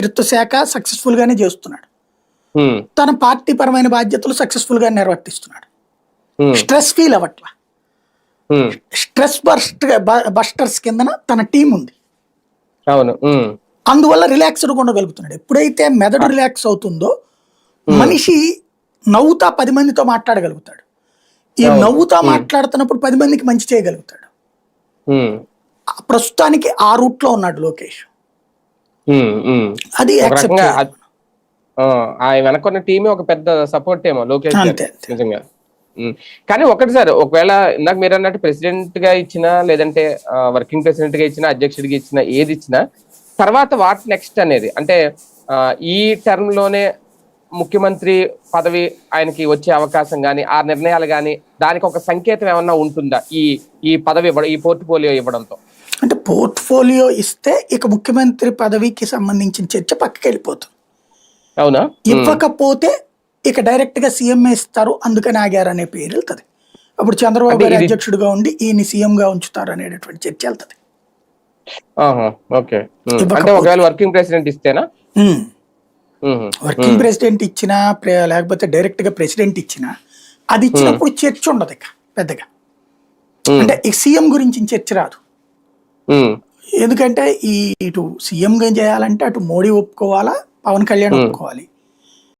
మంత్రిత్వ శాఖ సక్సెస్ఫుల్ గానే చేస్తున్నాడు. తన పార్టీ పరమైన బాధ్యతలు సక్సెస్ఫుల్గా నిర్వర్తిస్తున్నాడు. స్ట్రెస్ ఫీల్ అవ్వట్ల. స్ట్రెస్ బస్ట్ బస్టర్స్ కిందన తన టీం ఉంది. అవును. అందువల్ల రిలాక్స్డ్ ఉండగలుగుతున్నాడు. ఎప్పుడైతే మెదడు రిలాక్స్ అవుతుందో మనిషి నవ్వుతా పది మందితో మాట్లాడగలుగుతాడు. ఈ. నవ్వుతా మాట్లాడుతున్నప్పుడు పది మందికి మంచి చేయగలుగుతాడు. ప్రస్తుతానికి ఆ రూట్లో ఉన్నాడు లోకేష్. అది ఒక యాక్సెప్ట్ రకంగా అద్- ఆ, ఆ వెనకున్న టీమే ఒక పెద్ద సపోర్ట్ ఏమో లోకేష్. నిజంగా. కానీ ఒకటి సార్ ఒకవేళ ఇందాక మీరు అన్నట్టు ప్రెసిడెంట్గా ఇచ్చినా లేదంటే వర్కింగ్ ప్రెసిడెంట్గా ఇచ్చినా అధ్యక్షుడిగా ఇచ్చినా ఏది ఇచ్చినా తర్వాత వాట్ నెక్స్ట్ అనేది అంటే ఈ టర్మ్లోనే ముఖ్యమంత్రి పదవి ఆయనకి వచ్చే అవకాశం కానీ ఆ నిర్ణయాలు కానీ దానికి ఒక సంకేతం ఏమన్నా ఉంటుందా ఈ ఈ పదవి ఇవ్వడం ఈ పోర్ట్ఫోలియో ఇవ్వడంతో? అంటే పోర్ట్ఫోలియో ఇస్తే ఇక ముఖ్యమంత్రి పదవికి సంబంధించిన చర్చ పక్కకి వెళ్ళిపోతుంది అవునా? ఇవ్వకపోతే ఇక డైరెక్ట్గా సీఎం ఇస్తారు అందుకని ఆగారు అనే పేరు వెళ్తుంది అప్పుడు చంద్రబాబు గారు అధ్యక్షుడిగా ఉండి ఈయన సీఎం గా ఉంచుతారు అనేటటువంటి చర్చ వెళ్తుంది వర్కింగ్ ప్రెసిడెంట్ ఇస్తేనా? వర్కింగ్ ప్రెసిడెంట్ ఇచ్చినా లేకపోతే డైరెక్ట్గా ప్రెసిడెంట్ ఇచ్చినా అది ఇచ్చినప్పుడు చర్చ ఉండదు ఇక పెద్దగా. అంటే సీఎం గురించి చర్చ రాదు. ఎందుకంటే ఈ ఇటు సీఎం గా చేయాలంటే అటు మోడీ ఒప్పుకోవాలా పవన్ కళ్యాణ్ ఒప్పుకోవాలి.